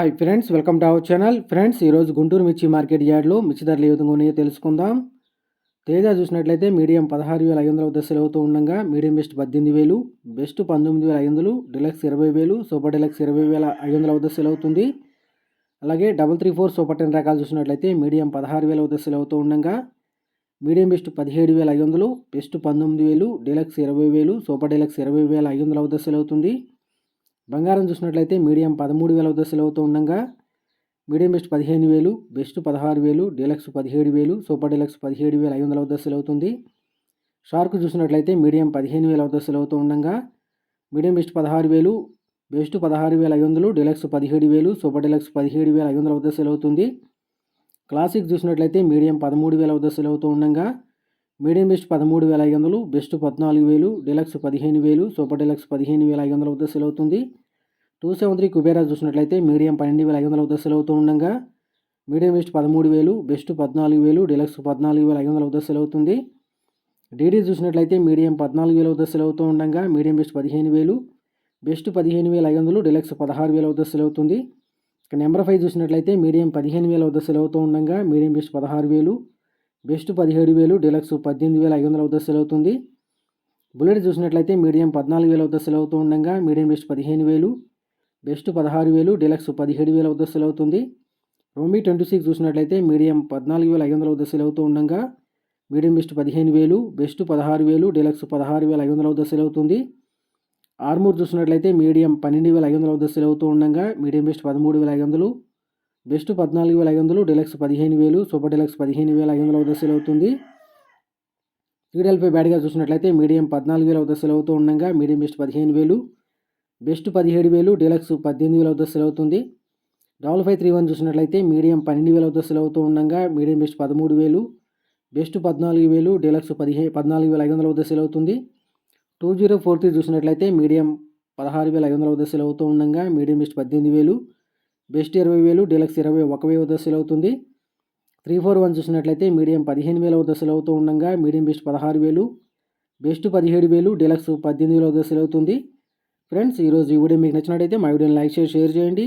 Hi friends welcome to our channel friends ఈరోజు గుంటూరు మిర్చి market యార్డ్లో మిర్చి ధరలు ఏ విధంగా ఉన్నాయో తెలుసుకుందాం. తేజ చూసినట్లయితే మీడియం పదహారు వేల ఐదు వందల దశలు అవుతూ ఉండగా మీడియం బెస్ట్ పద్దెనిమిది వేలు బెస్ట్ పంతొమ్మిది వేల ఐదు వందలు డిలక్స్ ఇరవై వేలు సూపర్ డిలక్స్ ఇరవై వేల ఐదు వందల దశలు అవుతుంది అలాగే double three four super ten రకాలు చూసినట్లయితే మీడియం పదహారు వేల దశలు అవుతూ ఉండగా మీడియం బెస్ట్ పదిహేడు వేల ఐదు వందలు బెస్ట్ పంతొమ్మిది వేలు డిలక్స్ ఇరవై వేలు సూపర్ డిలక్స్ ఇరవై వేల ఐదు వందల దశలు అవుతుంది బంగారం చూసినట్లయితే మీడియం పదమూడు వేల దశలు అవుతూ ఉండగా మీడియం బెస్ట్ పదిహేను వేలు బెస్ట్ పదహారు వేలు డీలక్స్ పదిహేడు వేలు సూపర్ డీలక్స్ పదిహేడు వేల ఐదు వందల దశలు అవుతుంది షార్క్ చూసినట్లయితే మీడియం పదిహేను వేల దశలు అవుతూ ఉండగా మీడియం బెస్ట్ పదహారు వేలు బెస్ట్ పదహారు వేల ఐదు వందలు డీలక్స్ పదిహేడు వేలు సూపర్ డీలక్స్ పదిహేడు వేల ఐదు వందల దశలు అవుతుంది క్లాసిక్ చూసినట్లయితే మీడియం పదమూడు వేల దశలు అవుతూ ఉండగా మీడియం బెస్ట్ పదమూడు వేల ఐదు వందలు బెస్ట్ పద్నాలుగు వేలు డీలక్స్ పదిహేను వేలు సూపర్ డిలక్స్ పదిహేను వేల ఐదు వందల దశలు అవుతుంది టూ సెవెన్ త్రీ కుబేరా చూసినట్లయితే మీడియం పన్నెండు వేల ఐదు వందల దశలు అవుతూ ఉండగా మీడియం బెస్ట్ పదమూడు వేలు బెస్ట్ పద్నాలుగు వేలు డిలక్స్ పద్నాలుగు వేల ఐదు వందల దశలు అవుతుంది డీడీ చూసినట్లయితే మీడియం పద్నాలుగు వేల దశలు అవుతూ ఉండగా మీడియం బెస్ట్ పదిహేను వేలు బెస్ట్ పదిహేను వేల ఐదు వందలు డిలక్స్ పదహారు వేల దశలు అవుతుంది ఇక నెంబర్ ఫైవ్ చూసినట్లయితే మీడియం పదిహేను వేల దశలు అవుతూ ఉండగా మీడియం బెస్ట్ పదహారు వేలు బెస్ట్ పదిహేడు వేలు డీలక్స్ పద్దెనిమిది వేల ఐదు వందల దశలు అవుతుంది. బుల్లెట్ చూసినట్లయితే మీడియం పద్నాలుగు వేల దశలు అవుతూ ఉండగా మీడియం బెస్ట్ పదిహేను వేలు బెస్ట్ పదహారు వేలు డీలక్స్ పదిహేడు వేల ఉద్దస్సులు అవుతుంది. రోమీ ట్వంటీ సిక్స్ చూసినట్లయితే మీడియం పద్నాలుగు వేల ఐదు వందల ఉద్దస్సులు అవుతూ ఉండగా మీడియం బెస్ట్ పదిహేను వేలు బెస్ట్ పదహారు వేలు డీలక్స్ పదహారు వేల ఐదు వందల ఉద్దస్సులు అవుతుంది. ఆర్మూర్ చూసినట్లయితే మీడియం పన్నెండు వేల ఐదు వందల ఉద్దస్సులు అవుతూ ఉండగా మీడియం బెస్ట్ పదమూడు వేల ఐదు వందలు బెస్ట్ పద్నాలుగు వేల ఐదు వందలు డెలక్స్ పదిహేను వేలు సూపర్ డెలక్స్ పదిహేను వేల ఐదు వందల ఉద్దస్సులు అవుతుంది. త్రీ బ్యాడ్గా చూసినట్లయితే మీడియం పద్నాలుగు వేల ఉద్దస్సులు అవుతూ ఉండగా మీడియం బెస్ట్ పదిహేను వేలు బెస్ట్ పదిహేడు వేలు డీలక్స్ పద్దెనిమిది వేల దశలు అవుతుంది. డబల్ ఫైవ్ త్రీ వన్ చూసినట్లయితే మీడియం పన్నెండు వేల దశలు అవుతూ ఉండగా మీడియం బెస్ట్ పదమూడు వేలు బెస్ట్ పద్నాలుగు వేలు డీలక్స్ పదిహే పద్నాలుగు వేల ఐదు వందల దశలు అవుతుంది. టూ జీరో ఫోర్ త్రీ చూసినట్లయితే మీడియం పదహారు వేల ఐదు వందల దశలు అవుతూ ఉండగా మీడియం బెస్ట్ పద్దెనిమిది వేలు బెస్ట్ ఇరవై వేలు డీలక్స్ ఇరవై ఒక వెయ్యి దశలు అవుతుంది. త్రీ ఫోర్ వన్ చూసినట్లయితే మీడియం పదిహేను వేల దశలు అవుతూ ఉండగా మీడియం బెస్ట్ పదహారు వేలు బెస్ట్ పదిహేడు వేలు డీలక్స్ పద్దెనిమిది వేల దశలు అవుతుంది. ఫ్రెండ్స్ ఈరోజు ఈ వీడియో మీకు నచ్చినట్టయితే మా వీడియోని లైక్ చేసి షేర్ చేయండి.